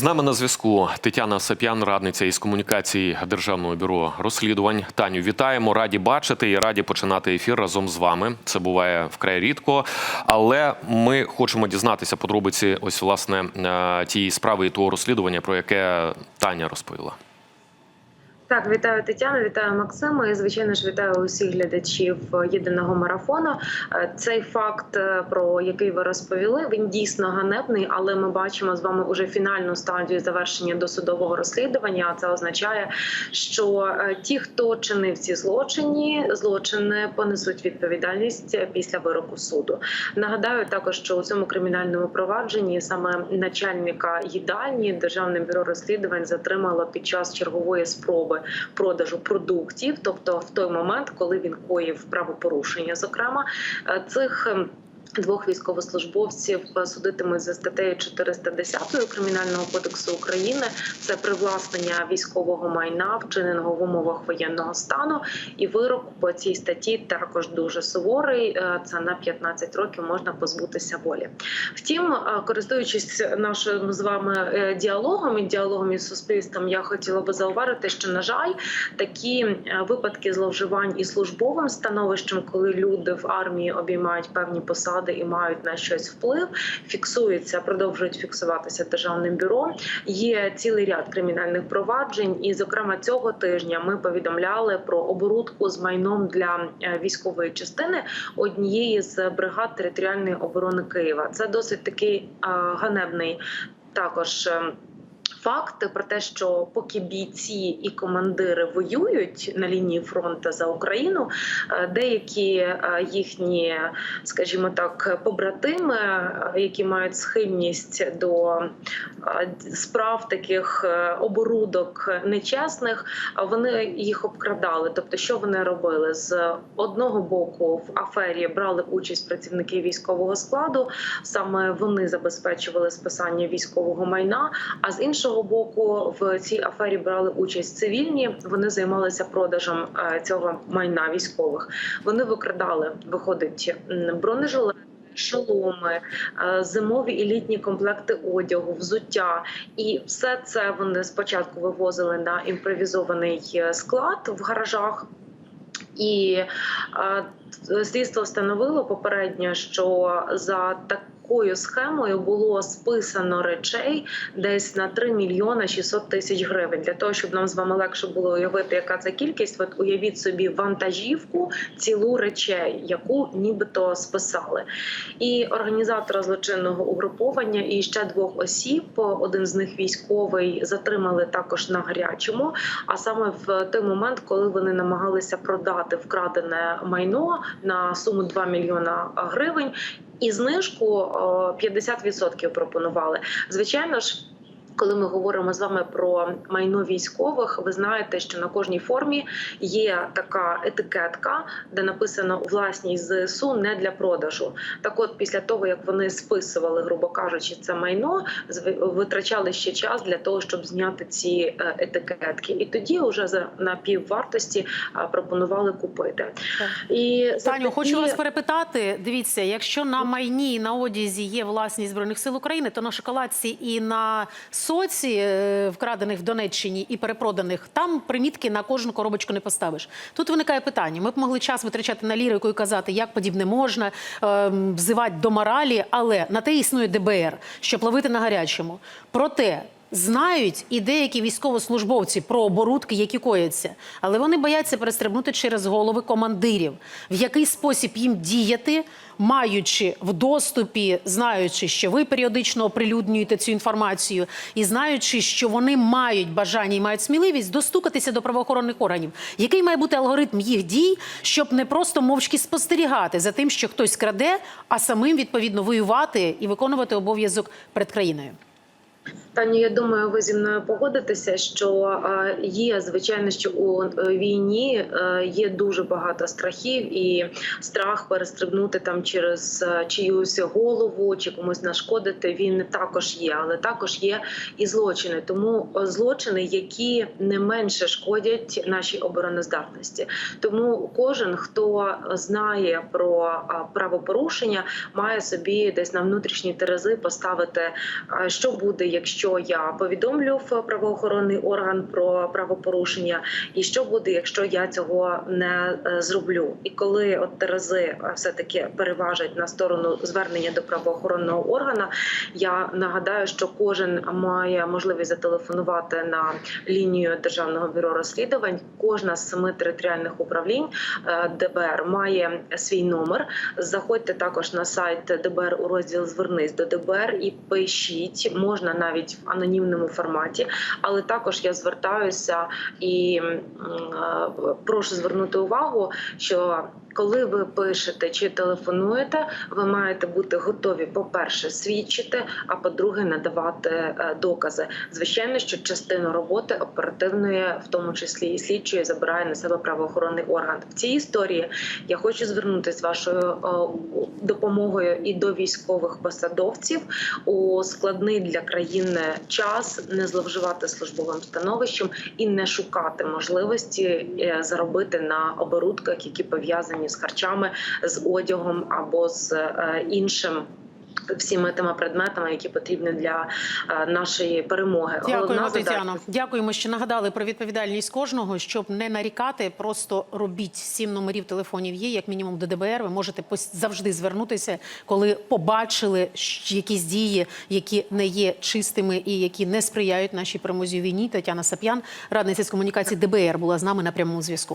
З нами на зв'язку Тетяна Сап'ян, радниця із комунікації Державного бюро розслідувань. Таню, вітаємо, раді бачити і раді починати ефір разом з вами. Це буває вкрай рідко, але ми хочемо дізнатися подробиці. Ось власне е, тієї справи і того розслідування, про яке Таня розповіла. Так, вітаю Тетяну, вітаю Максима. І звичайно ж вітаю усіх глядачів єдиного марафону. Е, Цей факт, е, про який ви розповіли, він дійсно ганебний, але ми бачимо з вами уже фінальну стадію завершення досудового розслідування. А це означає, що е, ті, хто чинив ці злочини, злочини понесуть відповідальність після вироку суду. Нагадаю також, що у цьому кримінальному провадженні саме начальника їдальні державне бюро розслідувань затримало під час чергової спроби продажу продуктів, тобто в той момент, коли він коїв правопорушення, зокрема Е, цих. Двох військовослужбовців судитимуть за статтею 410 кримінального кодексу України. Це привласнення військового майна, вчиненого в умовах воєнного стану. І вирок по цій статті також дуже суворий. Е, Це на 15 років можна позбутися волі. Втім, е, користуючись нашим з вами е, діалогом і діалогом із суспільством, я хотіла би зауважити, що на жаль, такі е, випадки зловживань і службовим становищем, коли люди в армії обіймають певні посади і мають на щось вплив, фіксуються, продовжують фіксуватися державним бюро. Є цілий ряд кримінальних проваджень, і зокрема цього тижня ми повідомляли про оборудку з майном для е, військової частини однієї з бригад територіальної оборони Києва. Це досить такий е, ганебний також. Факт про те, що поки бійці і командири воюють на лінії фронту за Україну, е, деякі е, їхні, скажімо так, побратими, е, які мають схильність до справ таких оборудок нечесних, вони їх обкрадали. Тобто, що вони робили з одного боку в афері брали участь працівники військового складу, саме вони забезпечували списання військового майна. А з іншого боку, в цій афері брали участь цивільні. Вони займалися продажем е, цього майна військових. Вони викрадали, виходить бронежилети. Шоломи, е, зимові і літні комплекти одягу, взуття, і все це вони спочатку вивозили на імпровізований е, склад в гаражах. І е, слідство встановило попередньо, що за такою схемою було списано речей десь на 3 мільйона 600 тисяч гривень. Для того щоб нам з вами легше було уявити, яка це кількість. От уявіть собі вантажівку цілу речей, яку нібито списали. І організатора злочинного угруповання і ще двох осіб. Один з них військовий затримали також на гарячому. А саме в той момент, коли вони намагалися продати вкрадене майно на суму 2 мільйона гривень, і знижку о, 50% пропонували. Звичайно ж. Коли ми говоримо з вами про майно військових, ви знаєте, що на кожній формі є така етикетка, де написано власність ЗСУ не для продажу. Так, от після того як вони списували, грубо кажучи, це майно, витрачали ще час для того, щоб зняти ці е, етикетки, і тоді вже за на піввартості е, пропонували купити. І Таню, такі- хочу вас перепитати. Дивіться, якщо на майні і на одязі є власність збройних сил України, то на шоколадці і на соці, е, вкрадених в Донеччині і перепроданих, там примітки на кожну коробочку не поставиш. Тут виникає питання: ми б могли час витрачати на лірику і казати, як подібне можна е, взивати до моралі, але на те існує ДБР, щоб ловити на гарячому. Проте. Знають і деякі військовослужбовці про оборудки, які кояться, але вони бояться перестрибнути через голови командирів. В який спосіб їм діяти, маючи в доступі, знаючи, що ви періодично оприлюднюєте цю інформацію, і знаючи, що вони мають бажання і мають сміливість достукатися до правоохоронних органів. Який має бути алгоритм їх дій, щоб не просто мовчки спостерігати за тим, що хтось краде, а самим відповідно воювати і виконувати обов'язок перед країною? Таню, я думаю, ви зі мною погодитеся, що є звичайно, що у е, війні е, є дуже багато страхів, і страх перестрибнути там через е, чиюсь голову чи комусь нашкодити. Він також є, але також є і злочини. Тому злочини, які не менше шкодять нашій обороноздатності. Тому кожен, хто знає про правопорушення, має собі десь на внутрішні терези поставити, що буде, якщо я повідомлю в правоохоронний орган про правопорушення, і що буде, якщо я цього не е, зроблю. І коли от терези все таки переважать на сторону звернення до правоохоронного органа, я нагадаю, що кожен має можливість зателефонувати на лінію державного бюро розслідувань. Кожна з семи територіальних управлінь е, ДБР має свій номер. Заходьте також на сайт ДБР у розділ Звернись до ДБР і пишіть. Можна навіть в анонімному форматі, але також я звертаюся і е, прошу звернути увагу, що коли ви пишете чи телефонуєте, ви маєте бути готові, по-перше, свідчити, а по-друге, надавати е, докази. Звичайно, що частину роботи оперативної, в тому числі і слідчої, забирає на себе правоохоронний орган. В цій історії я хочу звернутися з вашою е, допомогою і до військових посадовців у складний для країни час не зловживати службовим становищем і не шукати можливості е, заробити на оборудках, які пов'язані з харчами, з одягом або з е, іншим. Всіми тими предметами, які потрібні для е, нашої перемоги, Дякуємо, Головна задача- Дякуємо, що нагадали про відповідальність кожного, щоб не нарікати. Просто робіть сім номерів телефонів. Є як мінімум до ДБР. Ви можете завжди звернутися, коли побачили якісь дії, які не є чистими і які не сприяють нашій перемозі у війні. Тетяна Сап'ян, радниця з комунікації ДБР, була з нами на прямому зв'язку.